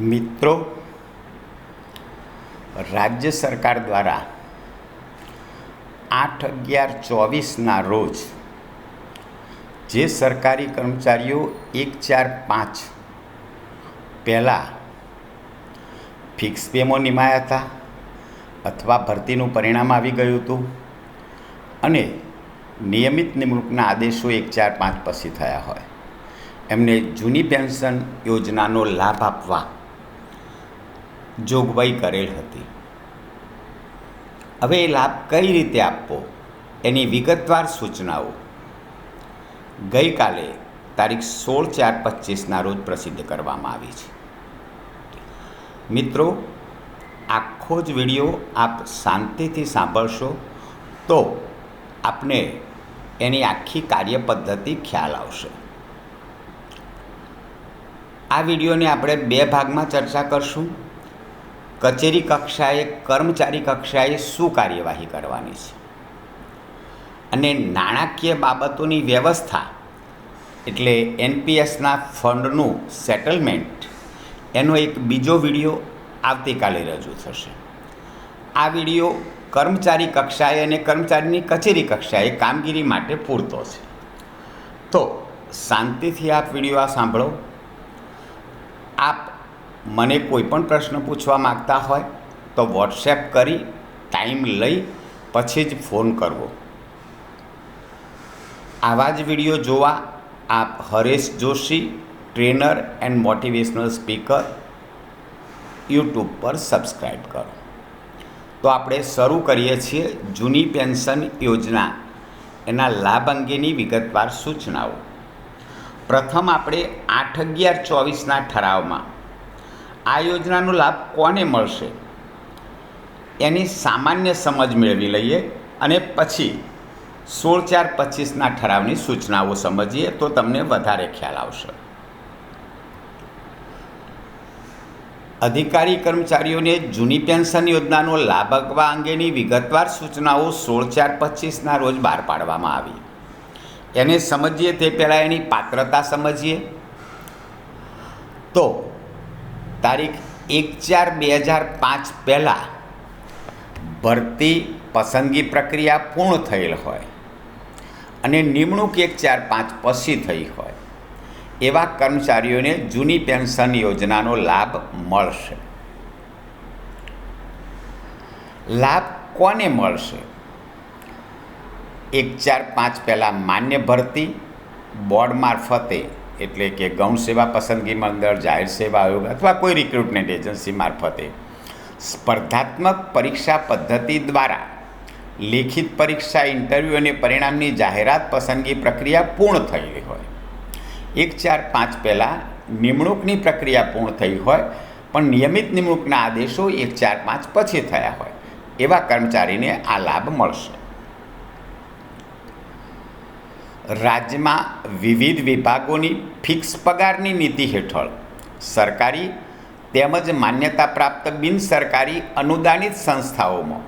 મિત્રો, રાજ્ય સરકાર દ્વારા આઠ અગિયાર ચોવીસના રોજ જે સરકારી કર્મચારીઓ એક ચાર પાંચ પહેલાં ફિક્સ પેમો નિમાયા હતા અથવા ભરતીનું પરિણામ આવી ગયું હતું અને નિયમિત નિમણૂકના આદેશો એક ચાર પાંચ પછી થયા હોય. એમને જૂની પેન્શન યોજનાનો લાભ આપવા જોગવાઈ કરેલ હતી. હવે એ લાભ કઈ રીતે આપવો? એની વિગતવાર સૂચનાઓ. ગઈકાલે તારીખ સોળ ચાર પચીસના રોજ પ્રસિદ્ધ કરવામાં આવી છે. મિત્રો, આખો જ વીડિયો આપ શાંતિથી સાંભળશો તો આપને એની આખી કાર્ય પદ્ધતિ ખ્યાલ આવશે. આ વિડીયોને આપણે બે ભાગમાં ચર્ચા કરશું. કચેરી કક્ષાએ, કર્મચારી કક્ષાએ શું કાર્યવાહી કરવાની છે? અને નાણાકીય બાબતોની વ્યવસ્થા, એટલે એનપીએસના ફંડનું સેટલમેન્ટ, એનો એક બીજો વીડિયો આવતીકાલે રજૂ થશે. આ વીડિયો કર્મચારી કક્ષાએ અને કર્મચારીની કચેરી કક્ષાએ કામગીરી માટે પૂરતો છે. તો શાંતિથી આપ વીડિયો આ સાંભળો. આપ મને કોઈ પણ પ્રશ્ન પૂછવા માગતા હોય તો વોટ્સએપ કરી ટાઈમ લઈ પછી જ ફોન કરવો. આવા જ વીડિયો જોવા આપ Haresh Joshi trainer and motivational speaker YouTube પર સબસ્ક્રાઈબ કરો. તો આપણે શરૂ કરીએ છીએ જૂની પેન્શન યોજના. એના લાભ અંગેની વિગતવાર સૂચનાઓ. પ્રથમ આપણે આઠ અગિયાર ચોવીસના ઠરાવમાં આ યોજનાનો લાભ કોને મળશે? એની સામાન્ય સમજ મેળવી લઈએ અને પછી સોળ ચાર પચીસના ઠરાવની સૂચનાઓ સમજીએ તો તમને વધારે ખ્યાલ આવશે. અધિકારી કર્મચારીઓને જૂની પેન્શન યોજનાનો લાભ આપવા અંગેની વિગતવાર સૂચનાઓ સોળ ચાર પચીસના રોજ બહાર પાડવામાં આવી. એને સમજીએ તે પહેલાં એની પાત્રતા સમજીએ. તો તારીખ એક ચાર બે હજાર પાંચ પહેલાં ભરતી પસંદગી પ્રક્રિયા પૂર્ણ થયેલ હોય અને નિમણૂક એક ચાર પાંચ પછી થઈ હોય, એવા કર્મચારીઓને જૂની પેન્શન યોજનાનો લાભ મળશે. લાભ કોને મળશે? એક ચાર પાંચ પહેલાં માન્ય ભરતી બોર્ડ મારફતે એટલે કે ગૌણ સેવા પસંદગી મંડળ જાહેર સેવા આયોગ અથવા કોઈ રિક્રુટમેન્ટ એજન્સી મારફતે સ્પર્ધાત્મક પરીક્ષા પદ્ધતિ દ્વારા લેખિત પરીક્ષા ઇન્ટરવ્યૂ અને પરિણામની જાહેરાત પસંદગી પ્રક્રિયા પૂર્ણ થઈ હોય. એક, ચાર, પાંચ પહેલાં નિમણૂકની પ્રક્રિયા પૂર્ણ થઈ હોય, પણ નિયમિત નિમણૂકના આદેશો એક, ચાર, પાંચ પછી થયા હોય. એવા કર્મચારીને આ લાભ મળશે. રાજ્યમાં વિવિધ વિભાગોની ફિક્સ પગારની નીતિ હેઠળ સરકારી તેમજ માન્યતા પ્રાપ્ત બિન સરકારી અનુદાનિત સંસ્થાઓમાં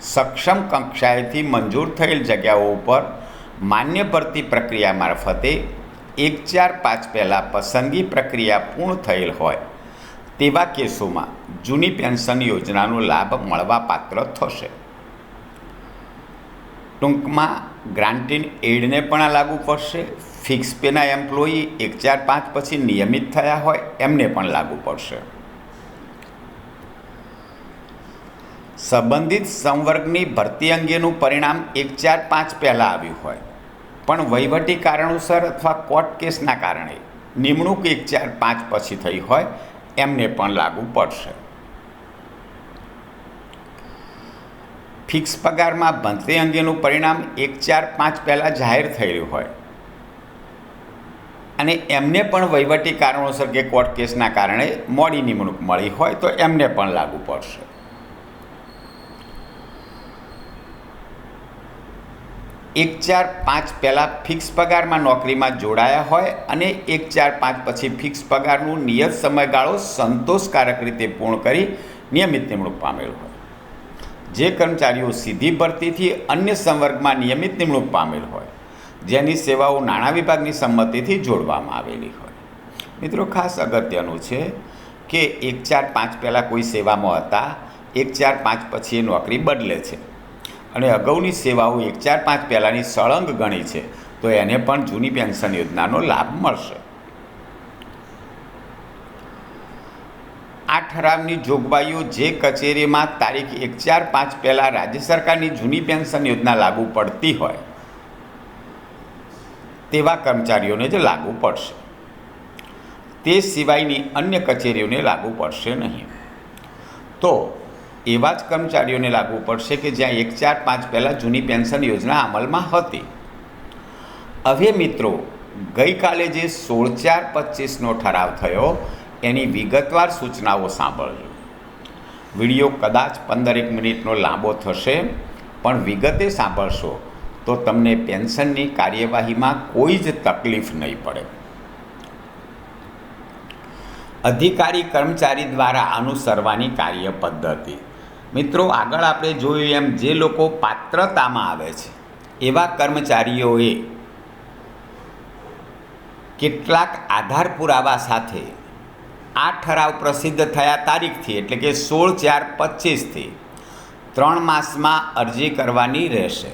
સક્ષમ કક્ષાએથી મંજૂર થયેલ જગ્યાઓ ઉપર માન્ય ભરતી પ્રક્રિયા મારફતે એક ચાર પાંચ પહેલાં પસંદગી પ્રક્રિયા પૂર્ણ થયેલ હોય તેવા કેસોમાં જૂની પેન્શન યોજનાનો લાભ મળવાપાત્ર થશે. ટૂંકમાં ગ્રાન્ટીન એડને પણ આ લાગુ પડશે. ફિક્સ પેના એમ્પ્લોયી એક ચાર પાંચ પછી નિયમિત થયા હોય એમને પણ લાગુ પડશે. સંબંધિત સંવર્ગની ભરતી અંગેનું પરિણામ એક ચાર પાંચ પહેલાં આવ્યું હોય. પણ વહીવટી કારણોસર અથવા કોર્ટ કેસના કારણે નિમણૂક એક ચાર પાંચ પછી થઈ હોય એમને પણ લાગુ પડશે. ફિક્સ પગારમાં ભંતરી અંગેનું પરિણામ એક ચાર પાંચ પહેલાં જાહેર થયેલું હોય. અને એમને પણ વહીવટી કારણોસર કે કોર્ટ કેસના કારણે મોડી નિમણૂક મળી હોય તો એમને પણ લાગુ પડશે. એક ચાર પાંચ પહેલાં ફિક્સ પગારમાં નોકરીમાં જોડાયા હોય અને એક ચાર પાંચ પછી ફિક્સ પગારનું નિયત સમયગાળો સંતોષકારક રીતે પૂર્ણ કરી નિયમિત નિમણૂક પામેલ હોય. જે કર્મચારીઓ સીધી ભરતીથી અન્ય સંવર્ગમાં નિયમિત નિમણૂક પામેલ હોય, જેની સેવાઓ નાણાં વિભાગની સંમતિથી જોડવામાં આવેલી હોય. મિત્રો, ખાસ અગત્યનું છે કે એક ચાર પાંચ પહેલાં કોઈ સેવામાં હતા, એક ચાર પાંચ પછી એ નોકરી બદલે છે. અને અગાઉની સેવાઓ એક ચાર પાંચ પહેલાંની સળંગ ગણી છે, તો એને પણ જૂની પેન્શન યોજનાનો લાભ મળશે. આ ઠરાવની જોગવાઈઓ જે કચેરીમાં તારીખ એક ચાર પાંચ પહેલાં રાજ્ય સરકારની જૂની પેન્શન યોજના લાગુ પડતી હોય, તેવા કર્મચારીઓને જ લાગુ પડશે. તે સિવાયની અન્ય કચેરીઓને લાગુ પડશે નહીં. તો એવા જ કર્મચારીઓને લાગુ પડશે કે જ્યાં એક ચાર પાંચ પહેલાં જૂની પેન્શન યોજના અમલમાં હતી. હવે મિત્રો, ગઈકાલે જે સોળ ચાર પચીસનો ઠરાવ થયો એની વિગતવાર સૂચનાઓ સાંભળજો. વીડિયો કદાચ પંદરેક મિનિટનો લાંબો થશે, પણ વિગતે સાંભળશો તો તમને પેન્શનની કાર્યવાહીમાં કોઈ જ તકલીફ નહીં પડે. અધિકારી કર્મચારી દ્વારા અનુસરવાની કાર્ય પદ્ધતિ. મિત્રો, આગળ આપણે જોયું એમ જે લોકો પાત્રતામાં આવે છે, એવા કર્મચારીઓએ કેટલાક આધાર પુરાવા સાથે આ ઠરાવ પ્રસિદ્ધ થયા તારીખથી, એટલે કે સોળ ચાર પચીસથી. ત્રણ માસમાં અરજી કરવાની રહેશે.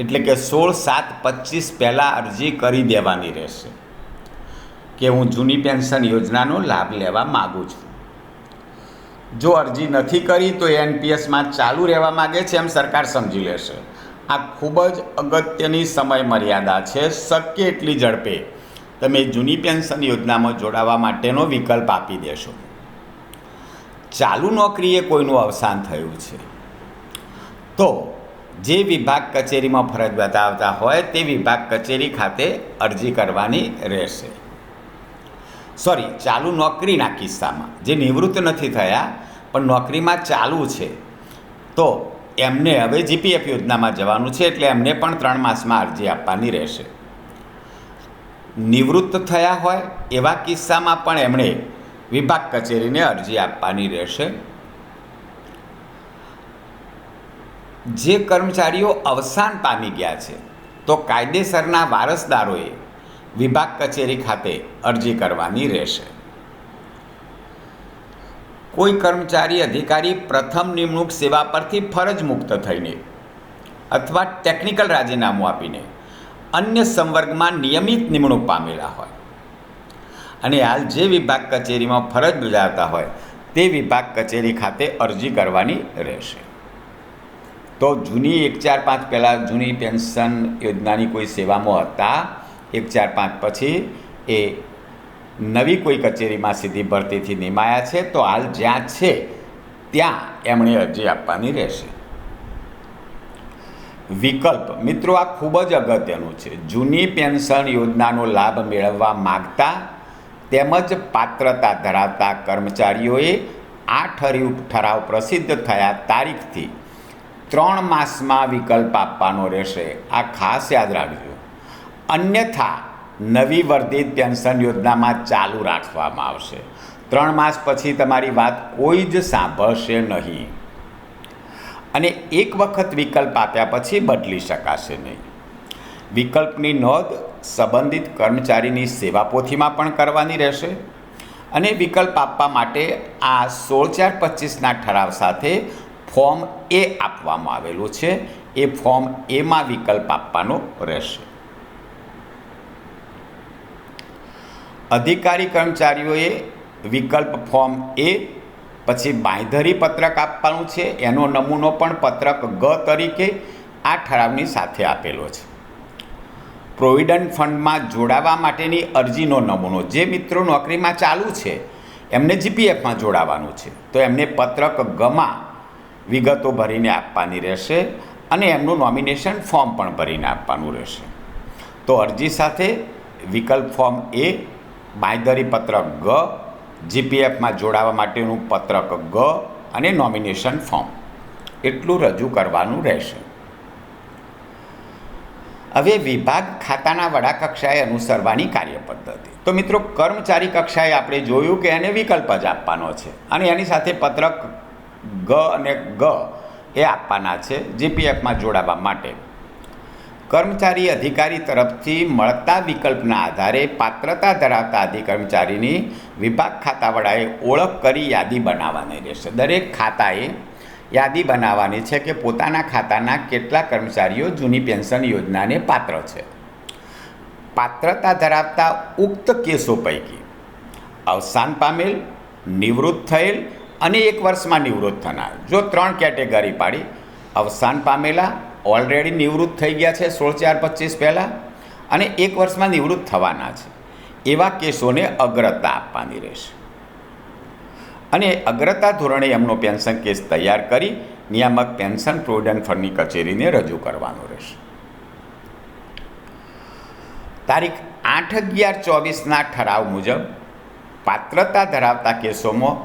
એટલે કે સોળ સાત પચીસ પહેલાં અરજી કરી દેવાની રહેશે. કે હું જૂની પેન્શન યોજનાનો લાભ લેવા માગું છું. જો અરજી નથી કરી, તો એનપીએસમાં ચાલુ રહેવા માગે છે એમ સરકાર સમજી લેશે. આ ખૂબ જ અગત્યની સમય મર્યાદા છે. શક્ય એટલી ઝડપે તમે જૂની પેન્શન યોજનામાં જોડાવા માટેનો વિકલ્પ આપી દેશો. ચાલુ નોકરીએ કોઈનું અવસાન થયું છે. તો જે વિભાગ કચેરીમાં ફરજ બતાવતા હોય તે વિભાગ કચેરી ખાતે અરજી કરવાની રહેશે. સોરી ચાલુ નોકરીના કિસ્સામાં, જે નિવૃત્ત નથી થયા, પણ નોકરીમાં ચાલુ છે. તો એમને હવે જીપીએફ યોજનામાં જવાનું છે, એટલે એમને પણ ત્રણ માસમાં અરજી આપવાની રહેશે. નિવૃત્ત થયા હોય એવા કિસ્સામાં પણ એમણે વિભાગ કચેરીને અરજી આપવાની રહેશે. જે કર્મચારીઓ અવસાન પામી ગયા છે, તો કાયદેસરના વારસદારોએ વિભાગ કચેરી ખાતે અરજી કરવાની રહેશે. કોઈ કર્મચારી અધિકારી પ્રથમ નિમણૂક સેવા પરથી ફરજ મુક્ત થઈને અથવા ટેકનિકલ રાજીનામું આપીને અન્ય સંવર્ગમાં નિયમિત નિમણૂક પામેલા હોય. અને હાલ જે વિભાગ કચેરીમાં ફરજ બજાવતા હોય, તે વિભાગ કચેરી ખાતે અરજી કરવાની રહેશે. તો જૂની એક ચાર પાંચ પહેલાં જૂની પેન્શન યોજનાની કોઈ સેવામાં હતા? એક ચાર પાંચ પછી એ નવી કોઈ કચેરીમાં સીધી ભરતીથી નિમાયા છે? તો હાલ જ્યાં છે, ત્યાં એમણે અરજી આપવાની રહેશે. વિકલ્પ. મિત્રો, આ ખૂબ જ અગત્યનું છે. જૂની પેન્શન યોજનાનો લાભ મેળવવા માગતા તેમજ પાત્રતા ધરાવતા કર્મચારીઓએ આ ઠરી ઠરાવ પ્રસિદ્ધ થયા તારીખથી ત્રણ માસમાં વિકલ્પ આપવાનો રહેશે. આ ખાસ યાદ રાખજો. અન્યથા, નવી વર્ધિત પેન્શન યોજનામાં ચાલુ રાખવામાં આવશે. ત્રણ માસ પછી તમારી વાત કોઈ જ સાંભળશે નહીં. અને એક વખત વિકલ્પ આપ્યા પછી બદલી શકાશે નહીં. વિકલ્પની નોંધ સંબંધિત કર્મચારીની સેવા પોથીમાં પણ કરવાની રહેશે અને વિકલ્પ આપવા માટે આ સોળ ચાર પચીસના ઠરાવ સાથે ફોર્મ એ આપવામાં આવેલું છે. એ ફોર્મ એમાં વિકલ્પ આપવાનો રહેશે. અધિકારી કર્મચારીઓએ વિકલ્પ ફોર્મ એ પછી બાંયધરી પત્રક આપવાનું છે. એનો નમૂનો પણ પત્રક ગ તરીકે આ ઠરાવની સાથે આપેલો છે. પ્રોવિડન્ટ ફંડમાં જોડાવા માટેની અરજીનો નમૂનો. જે મિત્રો નોકરીમાં ચાલુ છે, એમને જીપીએફમાં જોડાવાનું છે. તો એમને પત્રક ગમાં વિગતો ભરીને આપવાની રહેશે અને એમનું નોમિનેશન ફોર્મ પણ ભરીને આપવાનું રહેશે. તો અરજી સાથે વિકલ્પ ફોર્મ એ, બાંયધરી પત્રક ગ જીપીએફમાં જોડાવા માટેનું પત્રક ગ અને નોમિનેશન ફોર્મ એટલું રજૂ કરવાનું રહેશે. હવે વિભાગ ખાતાના વડા કક્ષાએ અનુસરવાની કાર્યપદ્ધતિ. તો મિત્રો, કર્મચારી કક્ષાએ આપણે જોયું કે એને વિકલ્પ જ આપવાનો છે અને એની સાથે પત્રક ગ અને ગ એ આપવાના છે જીપીએફમાં જોડાવા માટે. કર્મચારી અધિકારી તરફથી મળતા વિકલ્પના આધારે પાત્રતા ધરાવતા અધિ કર્મચારીની વિભાગ ખાતાવાળાએ ઓળખ કરી યાદી બનાવવાની રહેશે. દરેક ખાતાએ યાદી બનાવવાની છે કે પોતાના ખાતાના કેટલા કર્મચારીઓ જૂની પેન્શન યોજનાને પાત્ર છે. પાત્રતા ધરાવતા ઉક્ત કેસો પૈકી અવસાન પામેલ, નિવૃત્ત થયેલ અને એક વર્ષમાં નિવૃત્ત થનાર. જો ત્રણ કેટેગરી પાડી, અવસાન પામેલા, ઓલરેડી નિવૃત્ત થઈ ગયા છે સોળ ચાર પચીસ પહેલાં અને એક વર્ષમાં નિવૃત્ત થવાના છે. એવા કેસોને અગ્રતા આપવાની રહેશે. અને અગ્રતા ધોરણે એમનો પેન્શન કેસ તૈયાર કરી નિયામક પેન્શન પ્રોવિડન્ટ ફંડની કચેરીને રજૂ કરવાનો રહેશે. તારીખ આઠ અગિયાર ચોવીસના ઠરાવ મુજબ પાત્રતા ધરાવતા કેસોમાં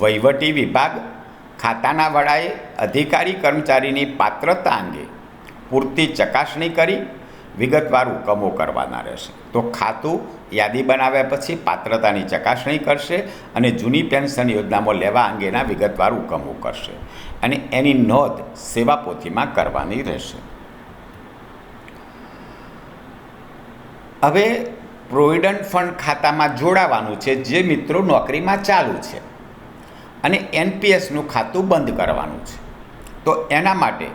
વહીવટી વિભાગ, ખાતાના વડાએ અધિકારી કર્મચારીની પાત્રતા અંગે પૂરતી ચકાસણી કરી વિગતવાર હુકમો કરવાના રહેશે. તો ખાતું યાદી બનાવ્યા પછી પાત્રતાની ચકાસણી કરશે અને જૂની પેન્શન યોજનામાં લેવા અંગેના વિગતવાર હુકમો કરશે અને એની નોંધ સેવા પોથીમાં કરવાની રહેશે. હવે પ્રોવિડન્ટ ફંડ ખાતામાં જોડાવાનું છે, જે મિત્રો નોકરીમાં ચાલુ છે અને એનપીએસનું ખાતું બંધ કરવાનું છે. તો એના માટે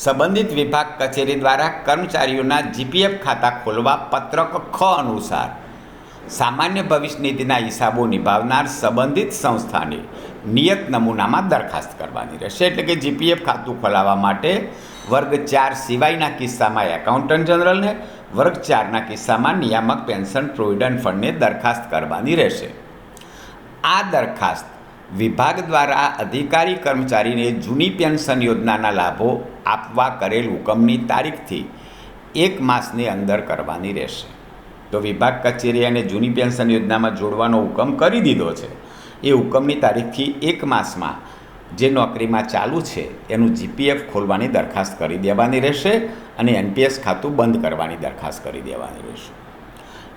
સંબંધિત વિભાગ કચેરી દ્વારા કર્મચારીઓના જીપીએફ ખાતા ખોલવા પત્રક ખ અનુસાર. સામાન્ય ભવિષ્ય નિધિના હિસાબો નિભાવનાર સંબંધિત સંસ્થાને નિયત નમૂનામાં દરખાસ્ત કરવાની રહેશે. એટલે કે જીપીએફ ખાતું ખોલાવવા માટે વર્ગ ચાર સિવાયના કિસ્સામાં એકાઉન્ટન્ટ જનરલને, વર્ગ ચારના કિસ્સામાં નિયામક પેન્શન પ્રોવિડન્ટ ફંડને દરખાસ્ત કરવાની રહેશે. આ દરખાસ્ત વિભાગ દ્વારા અધિકારી કર્મચારીને જૂની પેન્શન યોજનાના લાભો આપવા કરેલ હુકમની તારીખથી એક માસની અંદર કરવાની રહેશે. તો વિભાગ કચેરી અને જૂની પેન્શન યોજનામાં જોડવાનો હુકમ કરી દીધો છે. એ હુકમની તારીખથી એક માસમાં જે નોકરીમાં ચાલુ છે, એનું જીપીએફ ખોલવાની દરખાસ્ત કરી દેવાની રહેશે અને એનપીએસ ખાતું બંધ કરવાની દરખાસ્ત કરી દેવાની રહેશે.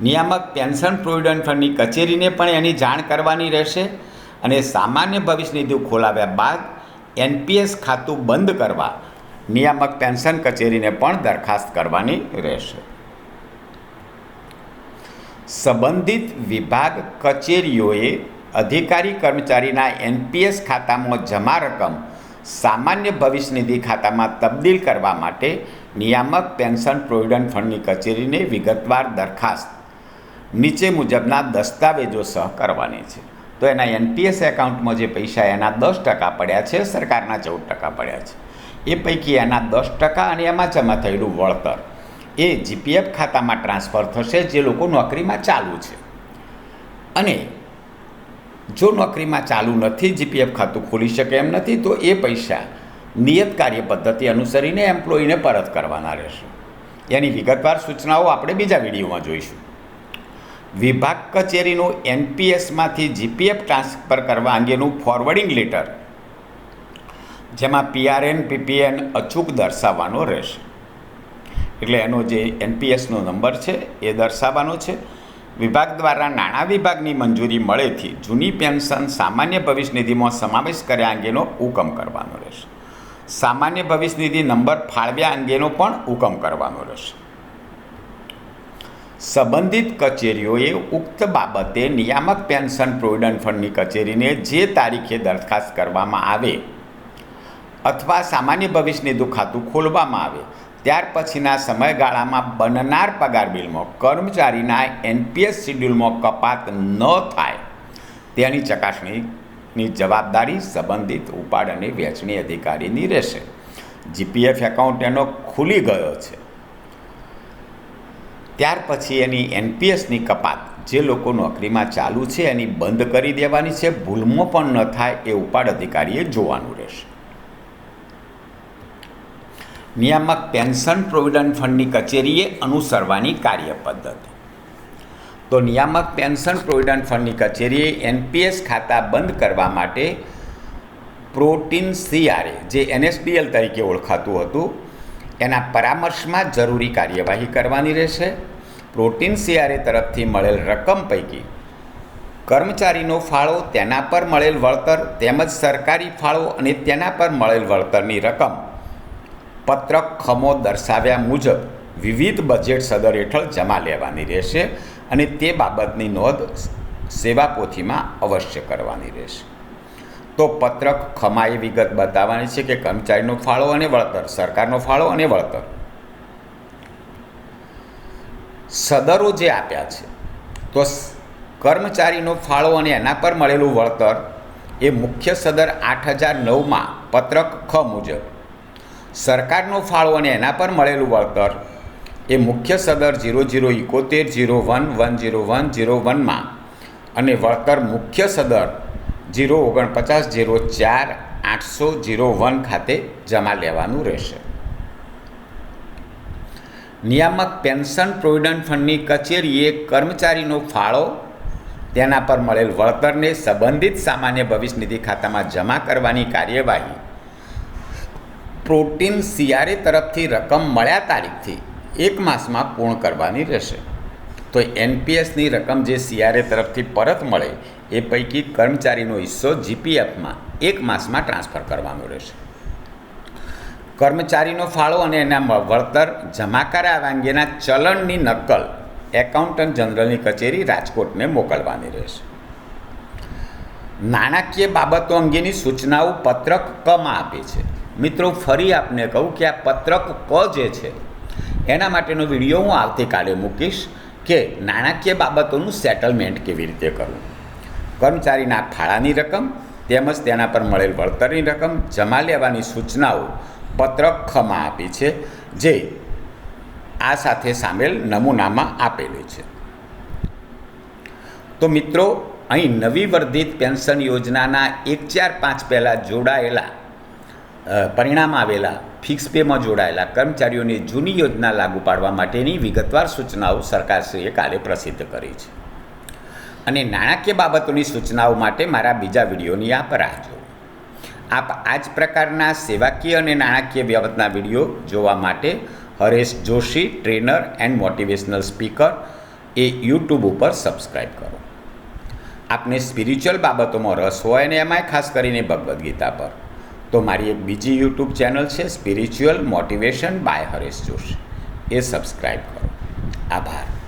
નિયામક પેન્શન પ્રોવિડન્ટ ફંડની કચેરીને પણ એની જાણ કરવાની રહેશે અને સામાન્ય ભવિષ્ય નિધિ ખોલાવ્યા બાદ એનપીએસ ખાતું બંધ કરવા નિયામક પેન્શન કચેરીને પણ દરખાસ્ત કરવાની રહેશે. સંબંધિત વિભાગ કચેરીઓએ અધિકારી કર્મચારીના એનપીએસ ખાતામાં જમા રકમ, સામાન્ય ભવિષ્ય નિધિ ખાતામાં તબદીલ કરવા માટે નિયામક પેન્શન પ્રોવિડન્ટ ફંડની કચેરીને વિગતવાર દરખાસ્ત. નીચે મુજબના દસ્તાવેજો સહ કરવાની છે. તો એના એનપીએસ એકાઉન્ટમાં જે પૈસા એના દસ ટકા પડ્યા છે, સરકારના ચૌદ ટકા પડ્યા છે. એ પૈકી એના દસ ટકા અને એમાં જમા થયેલું વળતર. એ જીપીએફ ખાતામાં ટ્રાન્સફર થશે, જે લોકો નોકરીમાં ચાલુ છે. અને જો નોકરીમાં ચાલુ નથી જીપીએફ ખાતું ખોલી શકે એમ નથી, તો એ પૈસા નિયત કાર્ય પદ્ધતિ અનુસરીને એમ્પ્લોયીને પરત કરવાના રહેશે. એની વિગતવાર સૂચનાઓ આપણે બીજા વિડીયોમાં જોઈશું. વિભાગ કચેરીનું એનપીએસમાંથી જીપીએફ ટ્રાન્સફર કરવા અંગેનું ફોરવર્ડિંગ લેટર જેમાં પીઆરએન પીપીએન અચૂક દર્શાવવાનો રહેશે. એટલે એનો જે એનપીએસનો નંબર છે, એ દર્શાવવાનો છે. વિભાગ દ્વારા નાણાં વિભાગની મંજૂરી મળેથી જૂની પેન્શન સામાન્ય ભવિષ્ય નિધિમાં સમાવેશ કર્યા અંગેનો હુકમ કરવાનો રહેશે. સામાન્ય ભવિષ્ય નિધિ નંબર ફાળવ્યા અંગેનો પણ હુકમ કરવાનો રહેશે. સંબંધિત કચેરીઓએ ઉક્ત બાબતે નિયામક પેન્શન પ્રોવિડન્ટ ફંડની કચેરીને જે તારીખે દરખાસ્ત કરવામાં આવે અથવા સામાન્ય ભવિષ્યની દુખાતું ખોલવામાં આવે. ત્યાર પછીના સમયગાળામાં બનનાર પગાર બિલમાં કર્મચારીના એનપીએસ શિડ્યુલમાં કપાત ન થાય. તેની ચકાસણીની જવાબદારી સંબંધિત ઉપાડ અને વહેંચણી અધિકારીની રહેશે. જીપીએફ એકાઉન્ટ એનો ખુલી ગયો છે. ત્યાર પછી એની એનપીએસની કપાત. જે લોકો નોકરીમાં ચાલુ છે એની બંધ કરી દેવાની છે. ભૂલમાં પણ ન થાય એ ઉપાડ અધિકારીએ જોવાનું રહેશે. નિયામક પેન્શન પ્રોવિડન્ટ ફંડની કચેરીએ અનુસરવાની કાર્ય પદ્ધતિ તો નિયામક પેન્શન પ્રોવિડન્ટ ફંડની કચેરીએ એનપીએસ ખાતા બંધ કરવા માટે પ્રોટીન સીઆરએ, જે એનએસડીએલ તરીકે ઓળખાતું હતું, એના પરામર્શમાં જરૂરી કાર્યવાહી કરવાની રહેશે. પ્રોટીન સીઆરએ તરફથી મળેલ રકમ પૈકી કર્મચારીનો ફાળો, તેના પર મળેલ વળતર, તેમજ સરકારી ફાળો અને તેના પર મળેલ વળતરની રકમ પત્રક ખમો દર્શાવ્યા મુજબ વિવિધ બજેટ સદર હેઠળ જમા લેવાની રહેશે અને તે બાબતની નોંધ સેવા પોથીમાં અવશ્ય કરવાની રહેશે. તો પત્રક ખમાએ વિગત બતાવવાની છે કે કર્મચારીનો ફાળો અને વળતર, સરકારનો ફાળો અને વળતર. સદરો જે આપ્યા છે, તો કર્મચારીનો ફાળો અને એના પર મળેલું વળતર એ મુખ્ય સદર આઠ હજાર નવમાં પત્રક ખ મુજબ સરકારનો ફાળો અને એના પર મળેલું વળતર એ મુખ્ય સદર zero zero ઇકોતેર zero one one zero one zero વનમાં અને વળતર મુખ્ય સદર જીરો ઓગણપચાસ જીરો ચાર આઠસો જીરો વન ખાતે જમા લેવાનું રહેશે. નિયામક પેન્શન પ્રોવિડન્ટ ફંડની કચેરીએ કર્મચારીનો ફાળો, તેના પર મળેલ વળતરને સંબંધિત સામાન્ય ભવિષ્ય નિધિ ખાતામાં જમા કરવાની કાર્યવાહી પ્રોટીન સીઆરએ તરફથી રકમ મળ્યા તારીખથી એક માસમાં પૂર્ણ કરવાની રહેશે. તો એનપીએસની રકમ જે સીઆરએ તરફથી પરત મળે, એ પૈકી કર્મચારીનો હિસ્સો જીપીએફમાં એક માસમાં ટ્રાન્સફર કરવાનો રહેશે. કર્મચારીનો ફાળો અને એના વળતર જમા કરાવવા અંગેના ચલણની નકલ એકાઉન્ટન્ટ જનરલની કચેરી રાજકોટને મોકલવાની રહેશે. નાણાકીય બાબતો અંગેની સૂચનાઓ પત્રક કમાં આપે છે. મિત્રો, ફરી આપને કહું કે આ પત્રક ક જે છે, એના માટેનો વીડિયો હું આવતીકાલે મૂકીશ કે નાણાકીય બાબતોનું સેટલમેન્ટ કેવી રીતે કરવું. કર્મચારીના ફાળાની રકમ તેમજ તેના પર મળેલ વળતરની રકમ જમા લેવાની સૂચનાઓ પત્રક ખમાં આપી છે, જે આ સાથે સામેલ નમૂનામાં આપેલી છે. તો મિત્રો, અહીં નવી વર્ધિત પેન્શન યોજનાના એક ચાર પાંચ પહેલાં જોડાયેલા પરિણામ આવેલા ફિક્સ પેમાં જોડાયેલા કર્મચારીઓની જૂની યોજના લાગુ પાડવા માટેની વિગતવાર સૂચનાઓ સરકારશ્રીએ કાલે પ્રસિદ્ધ કરી છે. અને નાણાકીય બાબતોની સૂચનાઓ માટે મારા બીજા વિડીયોની આપ રાહ જુઓ. આપ આ જ પ્રકારના સેવાકીય અને નાણાકીય બાબતના વીડિયો જોવા માટે Haresh Joshi, trainer and motivational speaker A YouTube ઉપર સબસ્ક્રાઈબ કરો. આપને સ્પિરિચ્યુઅલ બાબતોમાં રસ હોય અને એમાંય ખાસ કરીને ભગવદ્ ગીતા પર. તો મારી એક બીજી યુટ્યુબ ચેનલ છે spiritual motivation by Haresh Josh A subscribe કરો. આભાર.